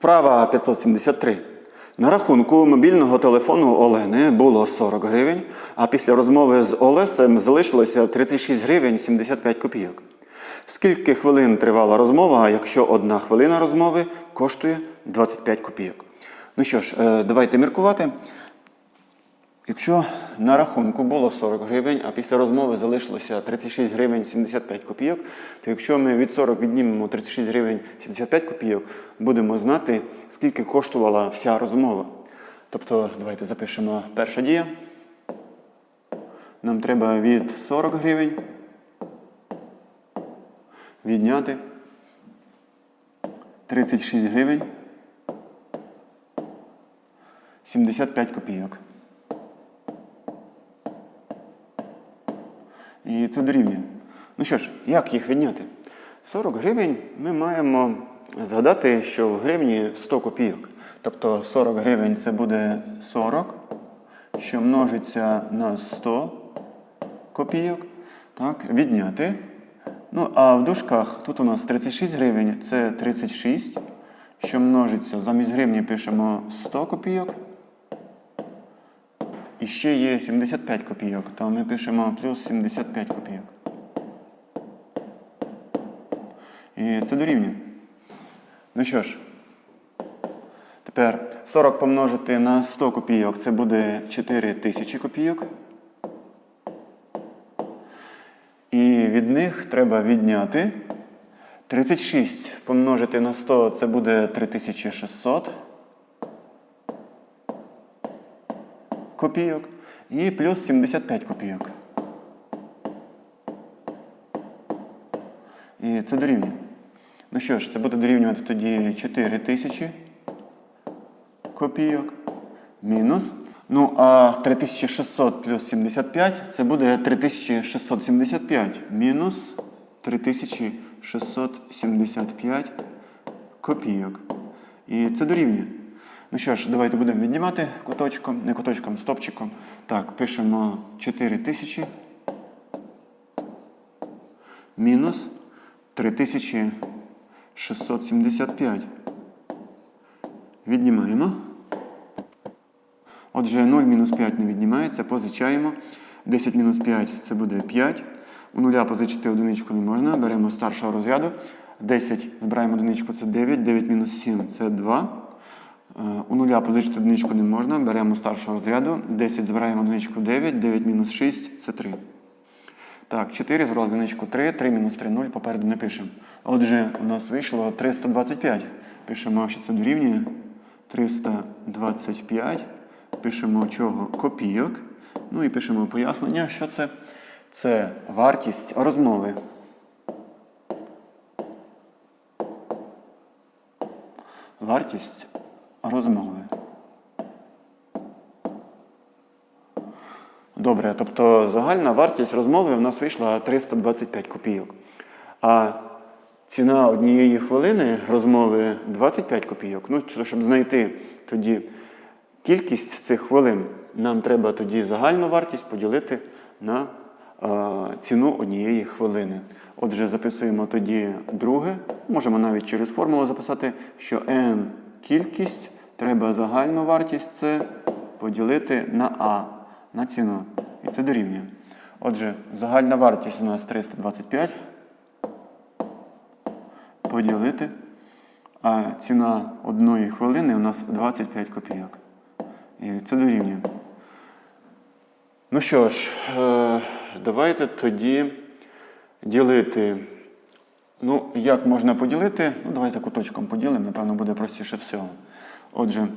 Вправа 573. На рахунку мобільного телефону Олени було 40 гривень, а після розмови з Олесем залишилося 36 гривень 75 копійок. Скільки хвилин тривала розмова, якщо одна хвилина розмови коштує 25 копійок? Ну що ж, е, давайте міркувати. Якщо на рахунку було 40 гривень, а після розмови залишилося 36 гривень 75 копійок, то якщо ми від 40 віднімемо 36 гривень 75 копійок, будемо знати, скільки коштувала вся розмова. Тобто, давайте запишемо перша дія. Нам треба від 40 гривень відняти 36 гривень 75 копійок. І це дорівнює. Ну що ж, як їх відняти? 40 гривень ми маємо згадати, що в гривні 100 копійок. Тобто 40 гривень це буде 40, що множиться на 100 копійок. Так, відняти. Ну, а в дужках тут у нас 36 гривень, це 36, що множиться. Замість гривні пишемо 100 копійок. Ще є 75 копійок, то ми пишемо плюс 75 копійок. І це дорівнює. Ну що ж, тепер 40 помножити на 100 копійок це буде 4 тисячі копійок. І від них треба відняти 36 помножити на 100 це буде 3600. Копійок і плюс 75 копійок. І це дорівнює. Ну що ж, це буде дорівнювати тоді 4 тисячі копійок мінус. Ну, а 3600 плюс 75 це буде 3675 мінус 3675 копійок. І це дорівнює. Ну що ж, давайте будемо віднімати куточком, не куточком, стопчиком. Так, пишемо 4000 мінус 3675. Віднімаємо. Отже, 0 мінус 5 не віднімається, позичаємо. 10 мінус 5 це буде 5. У нуля позичити одиничку не можна. Беремо старшого розряду. 10 збираємо одиничку це 9, 9 мінус 7 це 2. Е, У нуля позичити одиничку не можна. Беремо старшого розряду. 10 збираємо одиничку 9, 9 мінус 6 це 3. Так, 4 збрали одиничку 3, 3 мінус 3 0, попереду не пишемо. Отже, у нас вийшло 325. Пишемо, що це дорівнює 325. Пишемо чого копійок. Ну і пишемо пояснення, що це. Це вартість розмови. Вартість розмови. Добре, тобто загальна вартість розмови у нас вийшла 325 копійок. А ціна однієї хвилини розмови 25 копійок. Ну, щоб знайти тоді кількість цих хвилин, нам треба тоді загальну вартість поділити на е, ціну однієї хвилини. Отже, записуємо тоді друге. Можемо навіть через формулу записати, що n кількість треба загальну вартість це поділити на А, на ціну. І це дорівнює. Отже, загальна вартість у нас 325 поділити. А ціна одної хвилини у нас 25 копійок. І це дорівнює. Ну що ж, е, давайте тоді ділити. Ну, як можна поділити? Ну, давайте куточком поділимо, напевно, буде простіше всього. Отже,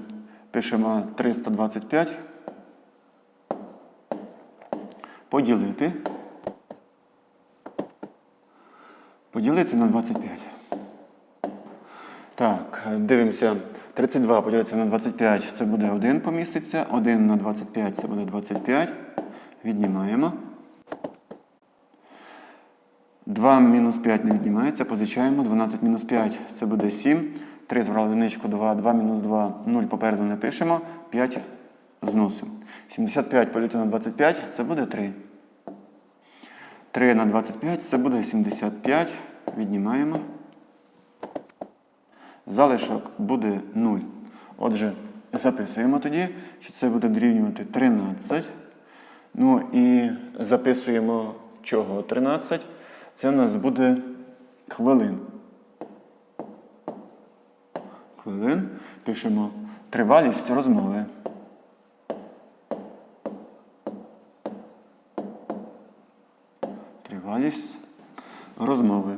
пишемо 325. Поділити. Поділити на 25. Так, дивимося. 32 поділити на 25 це буде 1 поміститься. 1 на 25 це буде 25. Віднімаємо. 2 мінус 5 не віднімається, позичаємо. 12 мінус 5 це буде 7. 3 збрали одиничку, 2, 2 мінус 2, 0 попереду не пишемо. 5 зносимо. 75 поділити на 25 це буде 3. 3 на 25 це буде 75. Віднімаємо. залишок буде 0. Отже, записуємо тоді, що це буде дорівнювати 13. Ну і записуємо чого 13. Це у нас буде хвилин. Хвилин. Пишемо тривалість розмови. Тривалість розмови.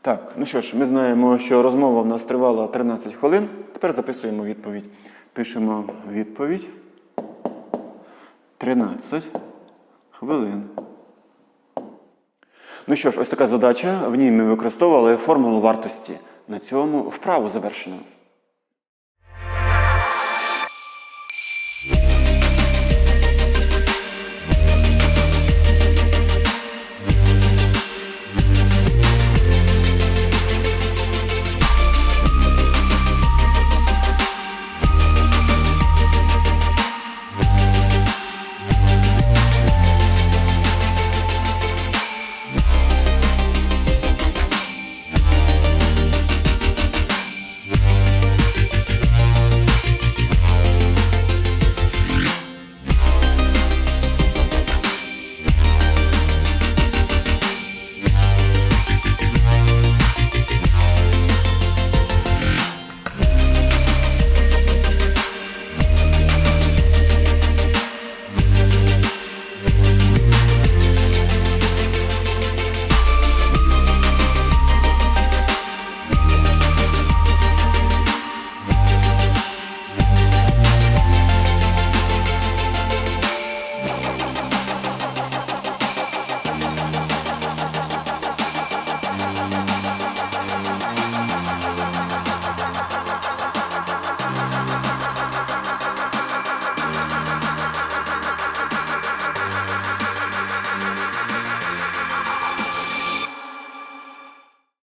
Так, ну що ж, ми знаємо, що розмова в нас тривала 13 хвилин. Тепер записуємо відповідь. Пишемо відповідь. 13 хвилин. Ну що ж, ось така задача. В ній ми використовували формулу вартості. На цьому вправу завершено.